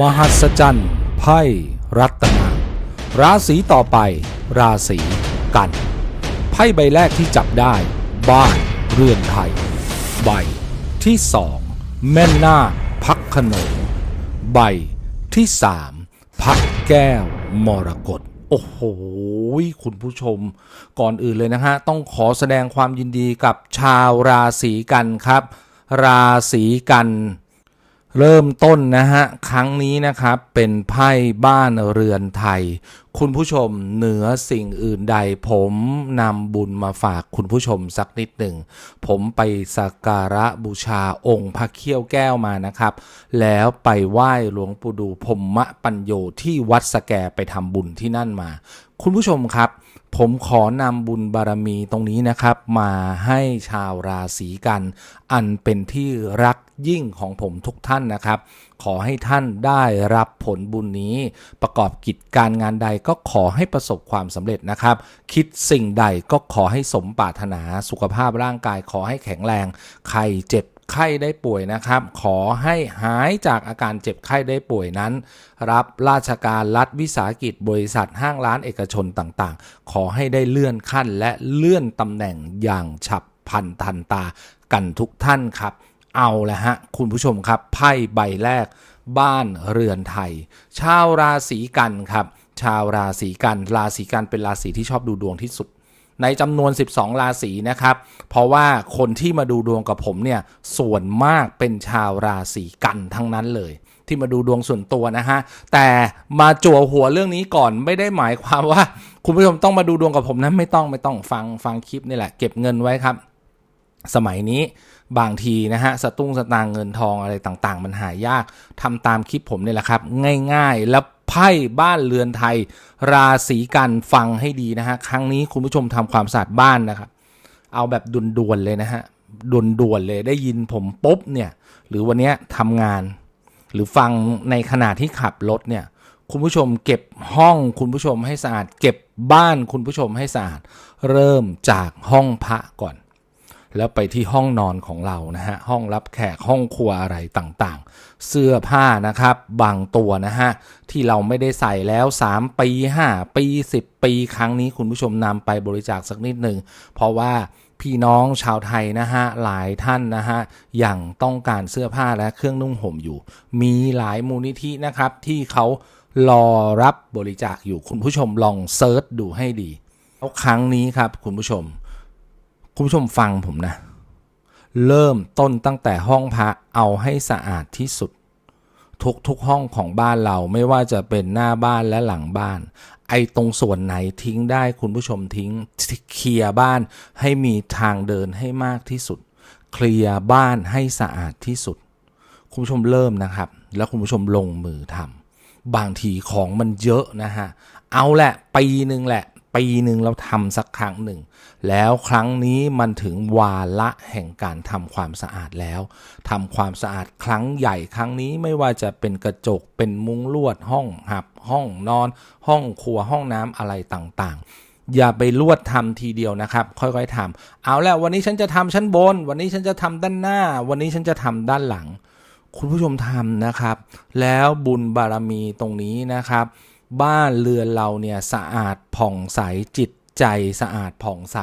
มหัศจรรย์ไพ่รัตนาราศีต่อไป ราศีกัน ไพ่ใบแรกที่จับได้ บ้านเรือนไทย ใบที่สองแม่นาพักขนงใบที่สามพักแก้วมรกตโอ้โห คุณผู้ชม ก่อนอื่นเลยนะฮะ ต้องขอแสดงความยินดีกับชาวราศีกันครับ ราศีกัน เริ่มต้นนะฮะ ครั้งนี้นะครับ เป็นไพ่บ้านเรือนไทย คุณผู้ชมเหนือสิ่งอื่นใด ผมนำบุญมาฝากคุณผู้ชมสักนิดหนึ่ง ผมไปสักการะบูชาองค์พระเขี้ยวแก้วมานะครับ แล้วไปไหว้หลวงปู่ดูพรหมปัญโยที่วัดสแกไปทำบุญที่นั่นมา คุณผู้ชมครับ ผมขอนำบุญบารมีตรงนี้นะครับ มาให้ชาวราศีกัน อันเป็นที่รัก ยิ่งของผมทุกท่านนะครับ ขอให้ท่านได้รับผลบุญนี้ ประกอบกิจการงานใดก็ขอให้ประสบความสำเร็จนะครับ คิดสิ่งใดก็ขอให้สมปรารถนาสุขภาพร่างกาย ขอให้แข็งแรง ใครเจ็บไข้ได้ป่วยนะครับ ขอให้หายจากอาการเจ็บไข้ได้ป่วยนั้น รับราชการรัฐวิสาหกิจบริษัทห้างร้านเอกชนต่างๆ ขอให้ได้เลื่อนขั้นและเลื่อนตำแหน่งอย่างฉับพลันทันตากันทุกท่านครับ เอาละฮะ คุณผู้ชมครับ ไพ่ใบแรก บ้านเรือนไทย ชาวราศีกันครับ ชาวราศีกัน ราศีกันเป็นราศีที่ชอบดูดวงที่สุด ในจำนวน 12 ราศีนะครับ เพราะว่าคนที่มาดูดวงกับผมเนี่ย ส่วนมากเป็นชาวราศีกันทั้งนั้นเลยที่มาดูดวงส่วนตัวนะฮะ แต่มาจั่วหัวเรื่องนี้ก่อนไม่ได้หมายความว่า คุณผู้ชมต้องมาดูดวงกับผมนะไม่ต้องไม่ต้องฟังฟังคลิปนี่แหละ เก็บเงินไว้ครับ สมัยนี้ บางทีนะฮะสตุ้งสตางเงินทองอะไรต่างๆ มันหายากทำตามคลิปผมเนี่ยแหละครับ ง่ายๆ แล้วไพ่บ้านเรือนไทย ราศีกันฟังให้ดีนะฮะครั้งนี้คุณผู้ชมทำความสะอาดบ้านนะครับเอาแบบด่วนๆเลยนะฮะด่วนๆเลยได้ยินผมปุ๊บเนี่ย หรือวันนี้ทำงาน หรือฟังในขณะที่ขับรถเนี่ยคุณผู้ชมเก็บห้องคุณผู้ชมให้สะอาด เก็บบ้านคุณผู้ชมให้สะอาด เริ่มจากห้องพระก่อน แล้วไปที่ห้องนอนของเรานะฮะห้องรับแขกห้องครัวอะไรต่างๆ เสื้อผ้านะครับบางตัวนะฮะที่เราไม่ได้ใส่แล้ว 3 ปี 5 ปี 10 ปีครั้งนี้คุณผู้ชมนำไปบริจาคสักนิดหนึ่งเพราะว่าพี่น้องชาวไทยนะฮะหลายท่านนะฮะยังต้องการเสื้อผ้าและเครื่องนุ่งห่มอยู่ มีหลายมูลนิธินะครับที่เขารอรับบริจาคอยู่คุณผู้ชมลองเซิร์ชดูให้ดีแล้วครั้งนี้ครับคุณผู้ชม คุณผู้ชมฟังผมนะ เริ่มต้นตั้งแต่ห้องพระเอาให้สะอาดที่สุด ทุกทุกห้องของบ้านเราไม่ว่าจะเป็นหน้าบ้านและหลังบ้าน ไอ้ตรงส่วนไหนทิ้งได้คุณผู้ชมทิ้งเคลียร์บ้านให้มีทางเดินให้มากที่สุด เคลียร์บ้านให้สะอาดที่สุด คุณผู้ชมเริ่มนะครับ แล้วคุณผู้ชมลงมือทำบางทีของมันเยอะนะฮะ เอาแหละปีหนึ่งแหละ ปีหนึ่งเราทำสักครั้งหนึ่ง แล้วครั้งนี้มันถึงวาระแห่งการทำความสะอาดแล้วทำความสะอาดครั้งใหญ่ครั้งนี้ไม่ว่าจะเป็นกระจกเป็นมุ้งลวดห้องหับ ห้องนอน ห้องครัวห้องน้ำอะไรต่างๆอย่าไปลวดทำทีเดียวนะครับ ค่อยๆทำเอาแล้ววันนี้ฉันจะทำชั้นบน วันนี้ฉันจะทำด้านหน้า วันนี้ฉันจะทำด้านหลัง คุณผู้ชมทำนะครับ แล้วบุญบารมีตรงนี้นะครับ บ้านเรือนเราเนี่ยสะอาดผ่องใสจิตใจสะอาดผ่องใส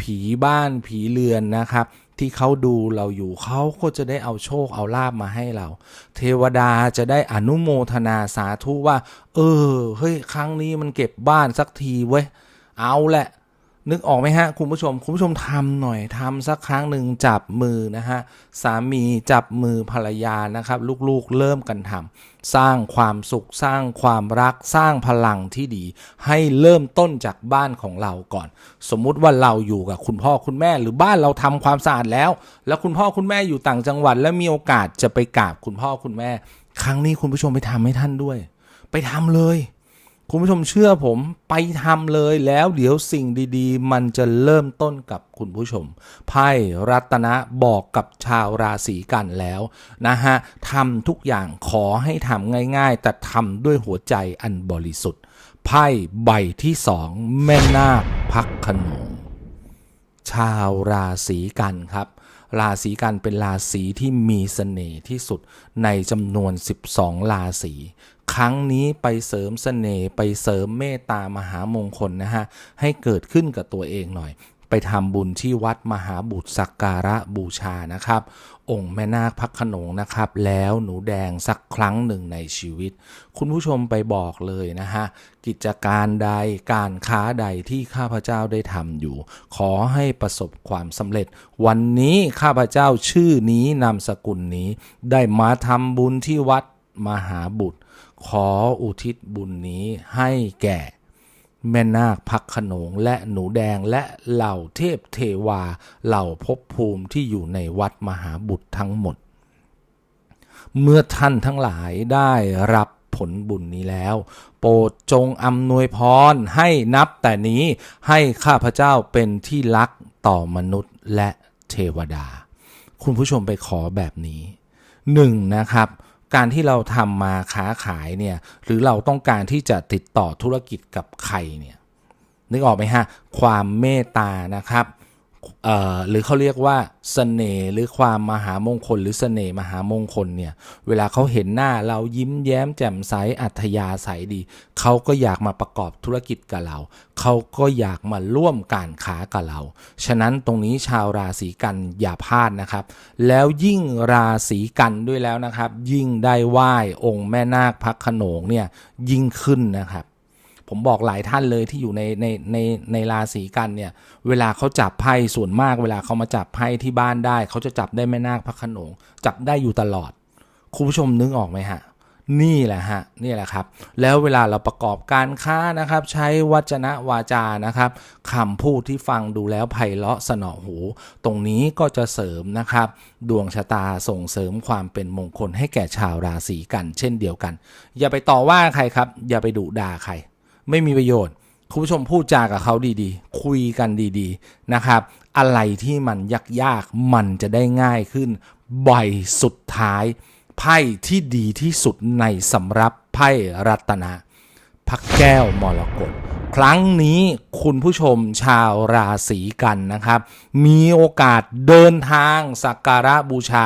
ผีบ้านผีเรือนนะครับ ที่เขาดูเราอยู่เขาก็จะได้เอาโชคเอาลาบมาให้เรา เทวดาจะได้อนุโมทนาสาธุว่า เออเฮ้ยครั้งนี้มันเก็บบ้านสักทีเว้ยเอาแหละ นึกออกไหมฮะ คุณผู้ชม คุณผู้ชมทำหน่อยทำสักครั้งหนึ่งจับมือนะฮะ สามีจับมือภรรยานะครับ ลูกๆเริ่มกันทำสร้างความสุขสร้างความรักสร้างพลังที่ดี ให้เริ่มต้นจากบ้านของเราก่อน สมมุติว่าเราอยู่กับคุณพ่อคุณแม่หรือบ้านเราทำความสะอาดแล้ว แล้วคุณพ่อคุณแม่อยู่ต่างจังหวัด แล้วมีโอกาสจะไปกราบคุณพ่อคุณแม่ ครั้งนี้คุณผู้ชมไปทำให้ท่านด้วย ไปทำเลย คุณผู้ชมเชื่อผมไปทำเลยแล้วเดี๋ยวสิ่งดีๆ มันจะเริ่มต้นกับคุณผู้ชม ไพ่รัตนะบอกกับชาวราศีกันแล้วนะฮะทำทุกอย่างขอให้ทำง่ายๆ แต่ทำด้วยหัวใจอันบริสุทธิ์ ไพ่ใบที่สองแม่นาคพักขนงชาวราศีกันครับ ราศีกันเป็นราศีที่มีเสน่ห์ที่สุดในจำนวน 12 ราศีครั้งนี้ไปเสริมเสน่ห์ไปเสริมเมตตามหามงคลนะฮะให้เกิดขึ้นกับตัวเองหน่อย ไปทำบุญที่วัดมหาบุตรสักการะบูชานะครับ องค์แม่นาคพักขนงนะครับ แล้วหนูแดงสักครั้งหนึ่งในชีวิต คุณผู้ชมไปบอกเลยนะฮะ กิจการใดการค้าใดที่ข้าพเจ้าได้ทำอยู่ ขอให้ประสบความสำเร็จ วันนี้ข้าพเจ้าชื่อนี้นามสกุลนี้ ได้มาทำบุญที่วัดมหาบุตร ขออุทิศบุญนี้ให้แก่ แม่นาคพักขนงและหนูแดงและเหล่าเทพเทวา เหล่าภพภูมิที่อยู่ในวัดมหาบุตรทั้งหมด เมื่อท่านทั้งหลายได้รับผลบุญนี้แล้ว โปรดจงอำนวยพรให้นับแต่นี้ให้ข้าพเจ้าเป็นที่รักต่อมนุษย์และเทวดา คุณผู้ชมไปขอแบบนี้หนึ่งนะครับ การที่เราทำมาค้าขายเนี่ยหรือเราต้องการที่จะติดต่อธุรกิจกับใครเนี่ยนึกออกไหมฮะความเมตตานะครับ หรือเขาเรียกว่าเสน่ห์หรือความมหามงคล หรือเสน่ห์มหามงคลเนี่ยเวลาเขาเห็นหน้าเรายิ้มแย้มแจ่มใสอัธยาศัยดี เขาก็อยากมาประกอบธุรกิจกับเรา เขาก็อยากมาร่วมการค้ากับเรา ฉะนั้นตรงนี้ชาวราศีกันอย่าพลาดนะครับ แล้วยิ่งราศีกันด้วยแล้วนะครับ ยิ่งได้ไหว้องค์แม่นาคพักขนงเนี่ยยิ่งขึ้นนะครับ ผมบอกหลายท่านเลยที่อยู่ในในในในราศีกันเนี่ย เวลาเขาจับไพ่ส่วนมากเวลาเขามาจับไพ่ที่บ้านได้ เขาจะจับได้แม่นาคพระขนง จับได้อยู่ตลอด คุณผู้ชมนึกออกไหมฮะ นี่แหละฮะนี่แหละครับ แล้วเวลาเราประกอบการค้านะครับ ใช้วจนะวาจานะครับคำพูดที่ฟังดูแล้วไพเราะสนอหู ตรงนี้ก็จะเสริมนะครับ ดวงชะตาส่งเสริมความเป็นมงคลให้แก่ชาวราศีกัน เช่นเดียวกัน อย่าไปต่อว่าใครครับ อย่าไปดุด่าใคร ไม่มีประโยชน์ คุณผู้ชมพูดจากับเขาดีๆ คุยกันดีๆนะครับ อะไรที่มันยากๆมันจะได้ง่ายขึ้นใบสุดท้าย ไพ่ที่ดีที่สุดในสำรับไพ่รัตนะพักแก้วมรกตครั้งนี้คุณผู้ชมชาวราศีกันนะครับ มีโอกาสเดินทางสักการะบูชา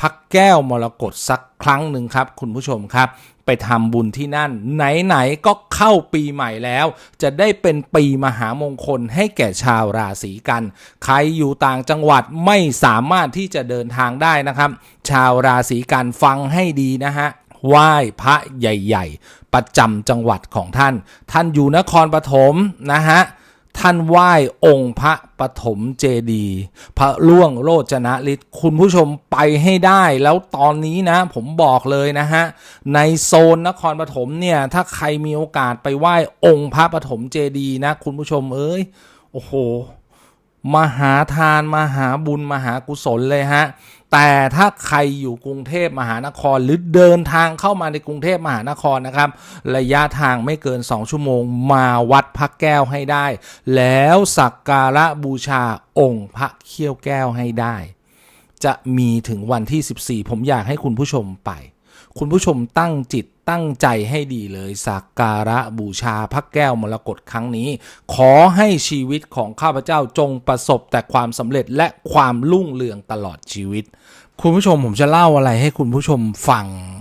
พักแก้วมรกตสักครั้งหนึ่งครับ คุณผู้ชมครับ ไปทำบุญที่นั่น ไหนๆก็เข้าปีใหม่แล้ว จะได้เป็นปีมหามงคลให้แก่ชาวราศีกัน ใครอยู่ต่างจังหวัดไม่สามารถที่จะเดินทางได้นะครับ ชาวราศีกันฟังให้ดีนะฮะไหว้พระใหญ่ ๆ ประจำจังหวัดของท่าน ท่านอยู่นครปฐมนะฮะ ท่านไหว้องค์พระปฐมเจดีพระล่วงโรจนะฤทธิ์คุณผู้ชมไปให้ได้แล้วตอนนี้นะ ผมบอกเลยนะฮะ ในโซนนครปฐมเนี่ย ถ้าใครมีโอกาสไปไหว้องค์พระปฐมเจดีนะ คุณผู้ชมเอ้ย โอ้โห มหาทาน มหาบุญ มหากุศลเลยฮะ แต่ถ้าใครอยู่กรุงเทพมหานครหรือเดินทางเข้ามาในกรุงเทพมหานครนะครับ ระยะทางไม่เกิน 2 ชั่วโมงมาวัดพระแก้วให้ได้ แล้วสักการะบูชาองค์พระเขี้ยวแก้วให้ได้ จะมีถึงวันที่ 14 ผมอยากให้คุณผู้ชมไป คุณผู้ชมตั้งจิต ตั้งใจให้ดีเลยสักการะบูชาพระแก้วมรกตครั้งนี้ ขอให้ชีวิตของข้าพเจ้าจงประสบแต่ความสำเร็จและความรุ่งเรืองตลอดชีวิต คุณผู้ชมผมจะเล่าอะไรให้คุณผู้ชมฟัง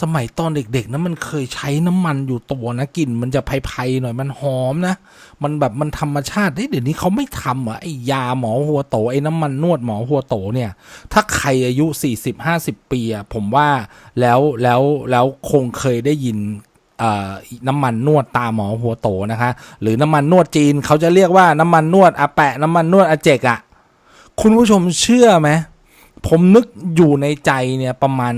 สมัยตอนเด็กๆนะมันเคยใช้น้ำมันอยู่ตัวนะกลิ่นมันจะไผ่ๆหน่อยมันหอมนะ มันแบบมันธรรมชาติเฮ้ยเดี๋ยวนี้เขาไม่ทำอะไอ้ยาหมอหัวโตไอ้น้ำมันนวดหมอหัวโตเนี่ย ถ้าใครอายุ40-50ปีอะผมว่าแล้วแล้วแล้วคงเคยได้ยินน้ำมันนวดตาหมอหัวโตนะคะ หรือน้ำมันนวดจีนเขาจะเรียกว่าน้ำมันนวดอาแปะน้ำมันนวดอาเจกอะคุณผู้ชมเชื่อไหมผมนึกอยู่ในใจเนี่ยประมาณ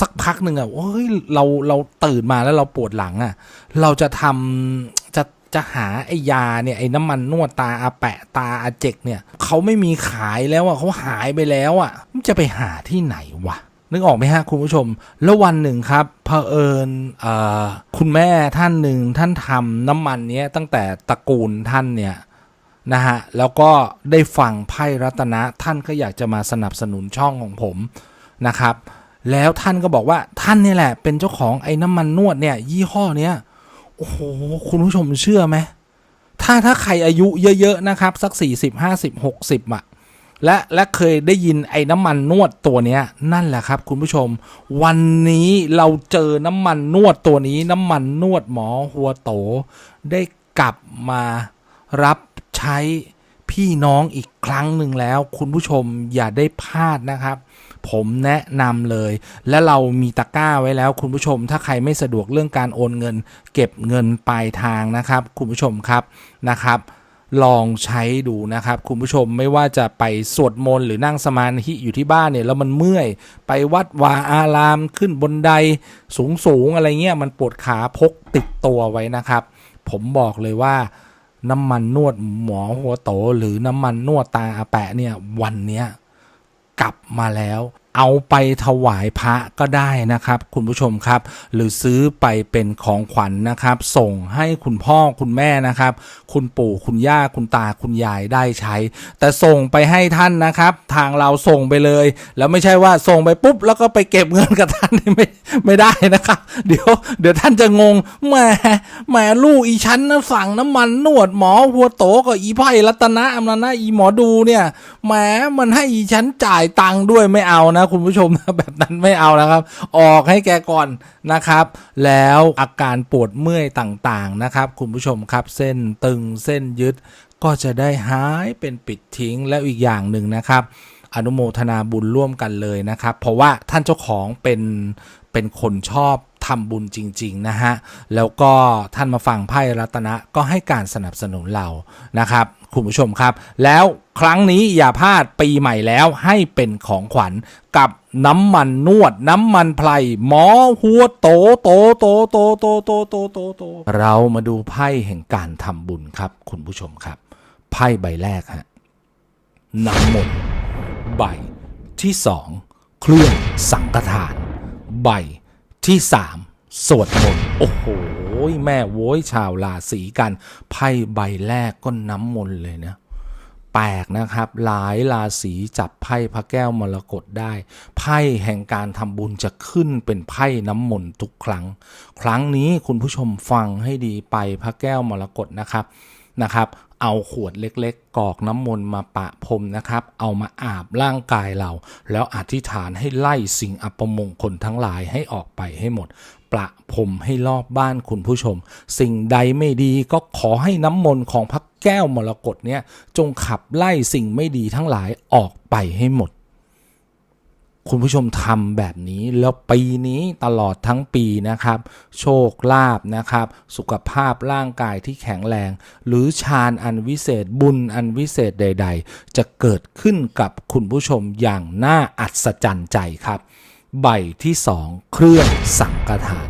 สักพักหนึ่งอะเฮ้ยเราเราตื่นมาแล้วเราปวดหลังอะเราจะทำจะจะหาไอ้ยาเนี่ยไอ้น้ำมันนวดตาอาแปะตาอาเจกเนี่ยเขาไม่มีขายแล้วอะเขาหายไปแล้วอะมันจะไปหาที่ไหนวะนึกออกไหมฮะคุณผู้ชม แล้ววันหนึ่งครับเผอิญเอ่อคุณแม่ท่านหนึ่งท่านทำน้ำมันเนี้ยตั้งแต่ตระกูลท่านเนี่ยนะฮะแล้วก็ได้ฟังไพ่รัตนะท่านก็อยากจะมาสนับสนุนช่องของผมนะครับ แล้วท่านก็บอกว่าท่านเนี่ยแหละ เป็นเจ้าของไอ้น้ำมันนวดเนี่ย ยี่ห้อเนี้ยโอ้โหคุณผู้ชมเชื่อไหมถ้าถ้าใครอายุเยอะๆนะครับ สัก 40 50 60อะและและเคยได้ยินไอ้น้ำมันนวดตัวเนี้ย นั่นแหละครับ คุณผู้ชม วันนี้เราเจอน้ำมันนวดตัวนี้ น้ำมันนวดหมอหัวโต ได้กลับมารับใช้ พี่น้องอีกครั้งหนึ่งแล้ว คุณผู้ชมอย่าได้พลาดนะครับ ผมแนะนำเลย และเรามีตะกร้าไว้แล้ว คุณผู้ชม ถ้าใครไม่สะดวกเรื่องการโอนเงิน เก็บเงินปลายทางนะครับ คุณผู้ชมครับนะครับ ลองใช้ดูนะครับ คุณผู้ชมไม่ว่าจะไปสวดมนต์หรือนั่งสมาธิอยู่ที่บ้านเนี่ยแล้วมันเมื่อยไปวัดวาอารามขึ้นบนไดสูงสูงๆอะไรเงี้ยมันปวดขาพกติดตัวไว้นะครับ ผมบอกเลยว่า น้ำมันนวดหมอหัวโตหรือน้ำมันนวดตาอาแปะเนี่ยวันเนี้ยกลับมาแล้ว เอาไปถวายพระก็ได้นะครับ คุณผู้ชมครับ หรือซื้อไปเป็นของขวัญนะครับ ส่งให้คุณพ่อคุณแม่นะครับ คุณปู่คุณย่าคุณตาคุณยายได้ใช้ แต่ส่งไปให้ท่านนะครับ ทางเราส่งไปเลย แล้วไม่ใช่ว่าส่งไปปุ๊บ แล้วก็ไปเก็บเงินกับท่านไม่ไม่ได้นะครับ เดี๋ยวเดี๋ยวท่านจะงงแหมแหมลูกอีชั้นนะสั่งน้ำมันนวดหมอหัวโตกับอีไพ่รัตนะอำนาจนะอีหมอดูเนี่ยแหมมันให้อีชั้นจ่ายตังค์ด้วยไม่เอานะคุณผู้ชมนะแบบนั้นไม่เอาแล้วครับ ออกให้แกก่อนนะครับ แล้วอาการปวดเมื่อยต่างๆนะครับ คุณผู้ชมครับเส้นตึงเส้นยึดก็จะได้หายเป็นปิดทิ้งแล้วอีกอย่างหนึ่งนะครับ อนุโมทนาบุญร่วมกันเลยนะครับ เพราะว่าท่านเจ้าของเป็นเป็นคนชอบ ทำบุญจริงๆนะฮะแล้วก็ท่านมาฟังไพ่รัตนะก็ให้การสนับสนุนเรานะครับคุณผู้ชมครับ แล้วครั้งนี้อย่าพลาดปีใหม่แล้วให้เป็นของขวัญกับน้ำมันนวดน้ำมันไพรหมอหัวโตโตโตโตโตโตโตโตโตเรามาดูไพ่แห่งการทำบุญครับ คุณผู้ชมครับ ไพ่ใบแรกฮะน้ำมนต์ใบที่สองเครื่องสังฆทาน ใบ ที่สามสวดมนต์โอ้โหแม่โว้ยชาวราศีกัน ไพ่ใบแรกก็น้ำมนต์เลยนะแปลกนะครับ หลายราศีจับไพ่พระแก้วมรกตได้ ไพ่แห่งการทำบุญจะขึ้นเป็นไพ่น้ำมนต์ทุกครั้ง ครั้งนี้คุณผู้ชมฟังให้ดีไปพระแก้วมรกตนะครับนะครับ เอาขวดเล็กๆกรอกน้ำมนต์มาปะพรมนะครับ เอามาอาบร่างกายเรา แล้วอธิษฐานให้ไล่สิ่งอัปมงคลทั้งหลายให้ออกไปให้หมด ประพรมให้รอบบ้านคุณผู้ชม สิ่งใดไม่ดีก็ขอให้น้ำมนต์ของพระแก้วมรกตเนี่ยจงขับไล่สิ่งไม่ดีทั้งหลายออกไปให้หมด คุณผู้ชมทำแบบนี้ แล้วปีนี้ตลอดทั้งปีนะครับ โชคลาภนะครับ สุขภาพร่างกายที่แข็งแรง หรือฌานอันวิเศษบุญอันวิเศษใด ๆ จะเกิดขึ้นกับคุณผู้ชมอย่างน่าอัศจรรย์ใจครับ ใบที่สองเครื่องสังฆทาน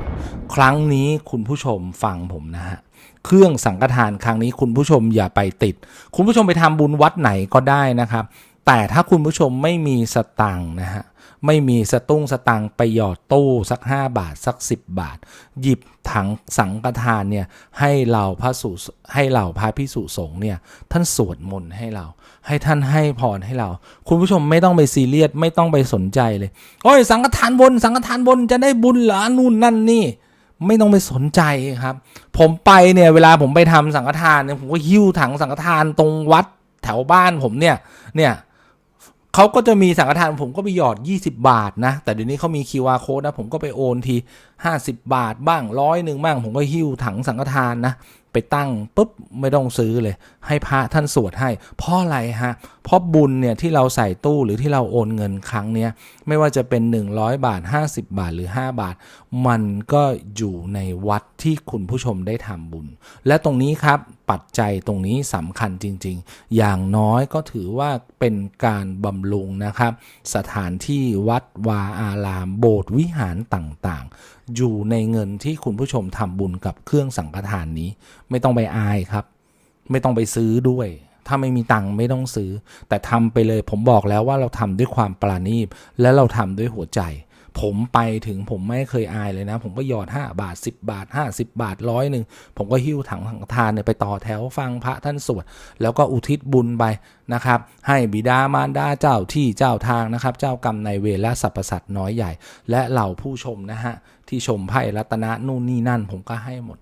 ครั้งนี้คุณผู้ชมฟังผมนะฮะเครื่องสังฆทานครั้งนี้คุณผู้ชมอย่าไปติด คุณผู้ชมไปทำบุญวัดไหนก็ได้นะครับ แต่ถ้าคุณผู้ชมไม่มีสตังค์นะฮะ ไม่มีสตุ้งสตังไปหยอดตู้สัก 5 บาทสัก 10 บาท หยิบถังสังฆทานเนี่ยให้เราพระสุให้เราพระพิสุสงฆ์เนี่ยท่านสวดมนต์ให้เรา ให้ท่านให้พรให้เรา คุณผู้ชมไม่ต้องไปซีเรียสไม่ต้องไปสนใจเลยโอ้ยสังฆทานบน สังฆทานบนจะได้บุญเหรอนู่นนั่นนี่ไม่ต้องไปสนใจครับ ผมไปเนี่ยเวลาผมไปทำสังฆทานเนี่ยผมก็หิ้วถังสังฆทานตรงวัดแถวบ้านผมเนี่ยเนี่ย เขาก็จะมีสังฆทานผมก็ไปหยอด 20 บาทนะ แต่เดี๋ยวนี้เขามี QR code นะผมก็ไปโอนที 50 บาทบ้างร้อยหนึ่งบ้าง ผมก็หิ้วถังสังฆทานนะ ไปตั้งปุ๊บไม่ต้องซื้อเลย ให้พระท่านสวดให้ เพราะอะไรฮะ เพราะบุญเนี่ยที่เราใส่ตู้หรือที่เราโอนเงินครั้งเนี้ย ไม่ว่าจะเป็น 100 บาท 50 บาทหรือ 5 บาท มันก็อยู่ในวัดที่คุณผู้ชมได้ทำบุญ และตรงนี้ครับปัจจัยตรงนี้สำคัญจริง ๆ อย่างน้อยก็ถือว่าเป็นการบำรุงนะครับ สถานที่วัดวาอาราม โบสถ์วิหารต่างๆ อยู่ในเงินที่คุณผู้ชมทำบุญกับเครื่องสังฆทานนี้ ไม่ต้องไปอายครับ ไม่ต้องไปซื้อด้วย ถ้าไม่มีตังค์ไม่ต้องซื้อ แต่ทำไปเลยผมบอกแล้วว่าเราทำด้วยความปราณีตและเราทำด้วยหัวใจ ผมไปถึงผมไม่เคยอายเลยนะ ผมก็หยอด 5 บาท 10 บาท 50 บาทร้อยหนึ่งผมก็หิ้วถังถังทานเนี่ยไปต่อแถวฟังพระท่านสวด แล้วก็อุทิศบุญไปนะครับ ให้บิดามารดาเจ้าที่เจ้าทางนะครับ เจ้ากรรมนายเวรและสรรพสัตว์น้อยใหญ่ และเหล่าผู้ชมนะฮะที่ชมไพ่รัตนะนู่นนี่นั่น ผมก็ให้หมด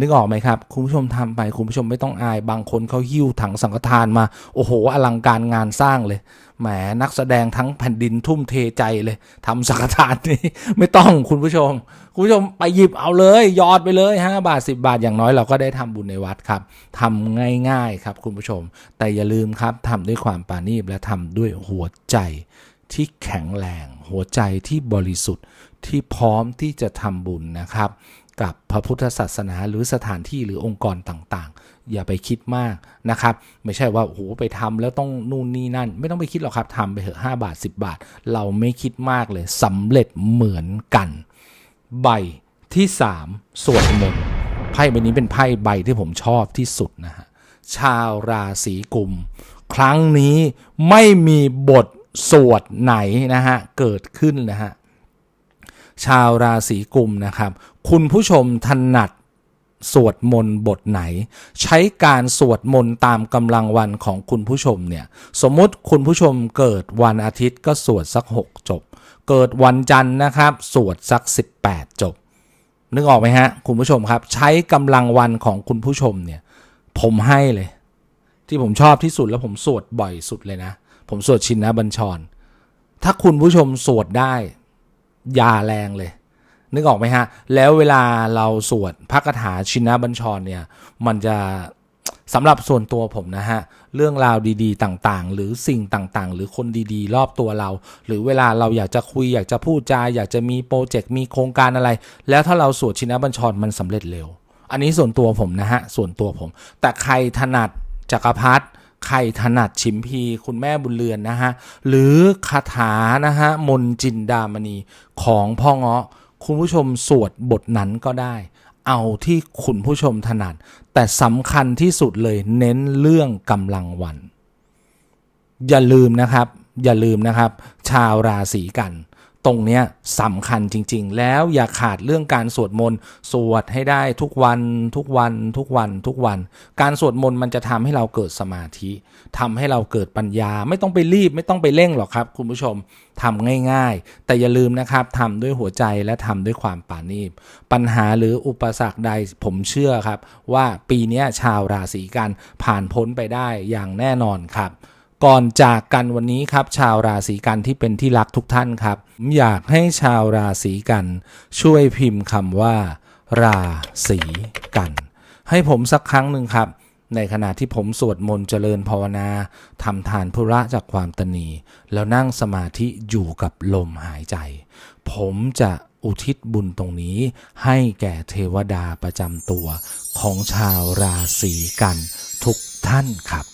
นึกออกไหมครับ คุณผู้ชมทำไปคุณผู้ชมไม่ต้องอาย บางคนเขาหิ้วถังสังฆทานมา โอ้โห อลังการงานสร้างเลย แหมนักแสดงทั้งแผ่นดินทุ่มเทใจเลยทำสังฆทานนี่ไม่ต้องคุณผู้ชม คุณผู้ชมไปหยิบเอาเลยยอดไปเลยห้าบาทสิบาทอย่างน้อยเราก็ได้ทำบุญในวัดครับทำง่ายๆครับคุณผู้ชม แต่อย่าลืมครับทำด้วยความปาณีตและทำด้วยหัวใจที่แข็งแรง หัวใจที่บริสุทธิ์ที่พร้อมที่จะทำบุญนะครับ กับพระพุทธศาสนาหรือสถานที่หรือองค์กรต่างๆ อย่าไปคิดมากนะครับ ไม่ใช่ว่าโอ้โหไปทำแล้วต้องนู่นนี่นั่น ไม่ต้องไปคิดหรอกครับทำไปเถอะ5บาท 10 บาท เราไม่คิดมากเลยสำเร็จเหมือนกัน ใบที่ 3 สวดมนต์ไพ่ใบนี้เป็นไพ่ใบที่ผมชอบที่สุดนะฮะชาวราศีกุม ครั้งนี้ไม่มีบทสวดไหนนะฮะเกิดขึ้นนะฮะชาวราศีกุมนะครับ คุณผู้ชมถนัดสวดมนต์บทไหน ใช้การสวดมนต์ตามกำลังวันของคุณผู้ชมเนี่ยสมมติคุณผู้ชมเกิดวันอาทิตย์ก็สวดสัก 6 จบ เกิดวันจันทร์นะครับ สวดสัก 18 จบ นึกออกไหมฮะ คุณผู้ชมครับ ใช้กำลังวันของคุณผู้ชมเนี่ย ผมให้เลย ที่ผมชอบที่สุดแล้วผมสวดบ่อยสุดเลยนะ ผมสวดชินนะบัญชร ถ้าคุณผู้ชมสวดได้ยาแรงเลย นึกออกไหมฮะ แล้วเวลาเราสวดพระคาถาชินบัญชรเนี่ย มันจะสำหรับส่วนตัวผมนะฮะ เรื่องราวดีๆ ต่างๆ หรือสิ่งต่างๆ หรือคนดีๆ รอบตัวเรา หรือเวลาเราอยากจะคุยอยากจะพูดจาอยากจะมีโปรเจกต์มีโครงการอะไร แล้วถ้าเราสวดชินบัญชรมันสำเร็จเร็ว อันนี้ส่วนตัวผมนะฮะ ส่วนตัวผม แต่ใครถนัดจักรพรรดิใครถนัดชิมพีคุณแม่บุญเรือนนะฮะ หรือคาถานะฮะมนจินดามณีของพ่อเงาะ คุณผู้ชมสวดบทนั้นก็ได้ เอาที่คุณผู้ชมถนัด แต่สำคัญที่สุดเลยเน้นเรื่องกำลังวัน อย่าลืมนะครับ อย่าลืมนะครับ ชาวราศีกัน ตรงเนี้ยสำคัญจริง ๆ แล้วอย่าขาดเรื่องการสวดมนต์สวดให้ได้ทุกวันทุกวันทุกวันทุกวัน การสวดมนต์มันจะทำให้เราเกิดสมาธิทำให้เราเกิดปัญญา ไม่ต้องไปรีบไม่ต้องไปเร่งหรอกครับ คุณผู้ชมทำง่าย ๆ แต่อย่าลืมนะครับทำด้วยหัวใจและทำด้วยความปาณีตปัญหาหรืออุปสรรคใดผมเชื่อครับ ว่าปีนี้ชาวราศีกันผ่านพ้นไปได้อย่างแน่นอนครับ ก่อนจากกันวันนี้ครับ ชาวราศีกันที่เป็นที่รักทุกท่านครับผมอยากให้ชาวราศีกัน ช่วยพิมพ์คำว่า ราศีกัน ให้ผมสักครั้งหนึ่งครับ ในขณะที่ผมสวดมนต์เจริญภาวนาทำทานพุระจากความตนี แล้วนั่งสมาธิอยู่กับลมหายใจ ผมจะอุทิศบุญตรงนี้ให้แก่เทวดาประจำตัวของชาวราศีกันทุกท่านครับ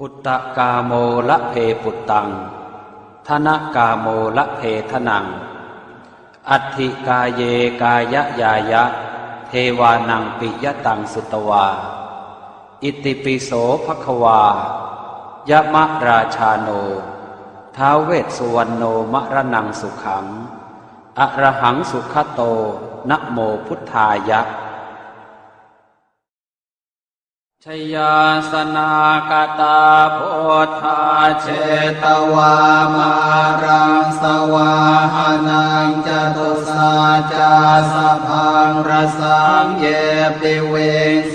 ปุตตะกาโมละเพปุตตัง ธนกาโมละเพทนัง อัติกาเยกายะยายะ เทวานังปิยตังสุตวา อิติปิโสภควายะมะราชาโน ท้าวเวสสุวรรณโนมะระนังสุขังอะระหังสุขโตนะโมพุทธายะ ชยาสนากตาโพธาเชตวามารังสวาหานังจตุสาจาสพังรสังเยปิเว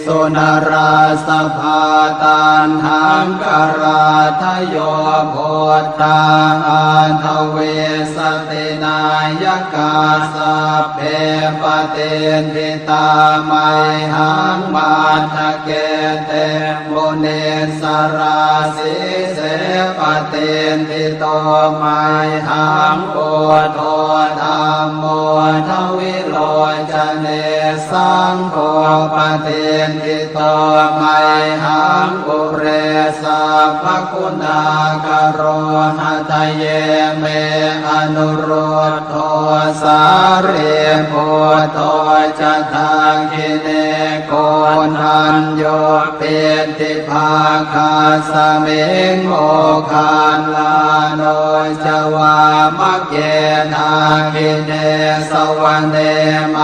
สุนราสภาตานหังกราทโยโพธาอันทเวสตินายกาสเพปเตนทิตาไมหังมาทะเกเตโมเนสราสิเส เตนทิโตไมหังโอโทธรรมโมทวิโลจเนสังโฆปเตนทิโตไมหังอุเรสัพพคุณากโรหะทะเยเมอนุโรธโทสาเรโพโตจะทางกิเนโกนันโยเป็นทิภาคาสเมงโมคานลาโนจวามะเกนาคิเนสวรรเนไม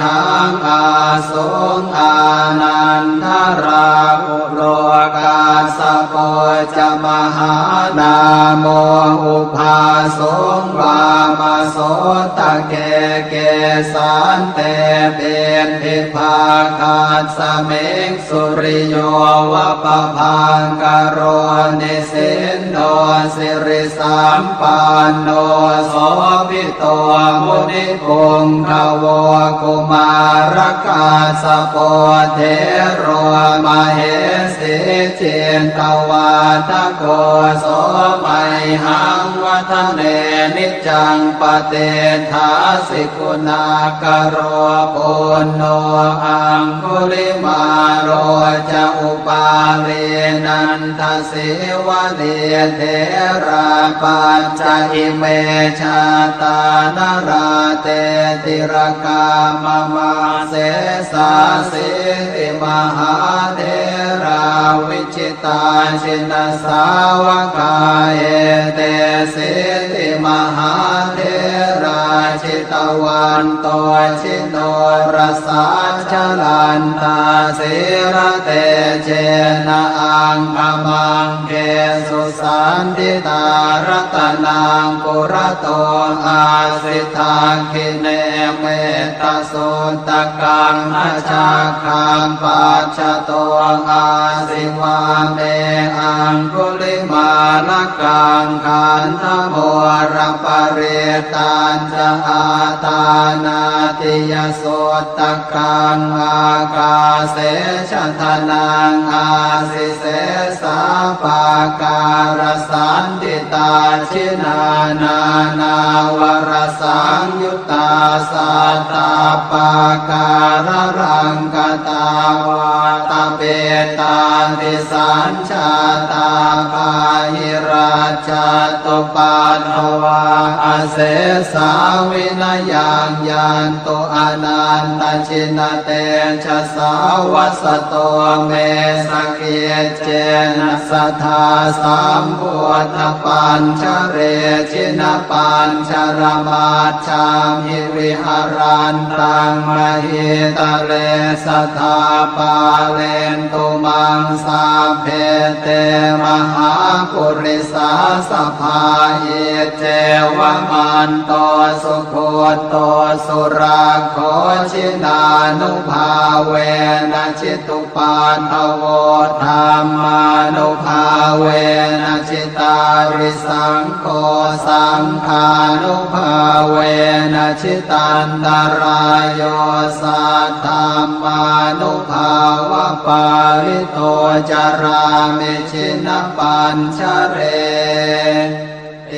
หังอาสุงอานันทราอุโลกาสโปจะมหานาโมอุภาสงวามาโสตะเกเกสันเตเป็นทิภาคาสเมงสุริโยวะปะพังกโรนิสินโนสิริสัมปันโนโสภิโตมุนิปุงขวกุมารกาสโปเทโรมาเหสิเจนตวาทโกโสไมหังวัฒเนนิจังปเตทาสิกุณากโรปุณโนอังคุลิมาโรจะอุปาเลนันทสิวะเนเทราปัจจอิเมชาตานราเตติรกามมาเสสาสิติมหาเท ราวิจิตาชินสาวกายเตสิติมหาเทราชิตวันโตชิโนรสาชลันตาสิระเตเจนะอังคมังเกสุสันติตารัตนังปุระโตอาสิทาคิเนเมตาสุตกังอาชาคังปัจจโตอาสิวาเมอังคุลิมาลกังขันธโมรปเรตันจะอาตานาติยโสตกังอากาเสชทนังอาสิเสสาปาการสันติตาชินานานาวรสังยุตตาสัตตาปาการรังกตาวาตาเปตาติสัญชาตาปาหิราชาตุปาทวาอเสสาวินายังยันตุอนันตชินเตชะสาวัสโตเมสเกเจนะสัทธาสามพุทธปัญชเรชินปัญชรมาชามิวิหารันตังมหิตเลสัทธาปาเลนตุมัังสาเพเตมหาปุริสาสภาเยเจวมันโตสุโคโตสุราโคชินานุภาเวนะชิตุปาทโวธรรมานุภาเวนะชิตาริสังโฆสังฆานุภาเวนะชิตันตรายโยสัทธามานุภาวะปาริโตจารามิชินปัญชเรเอ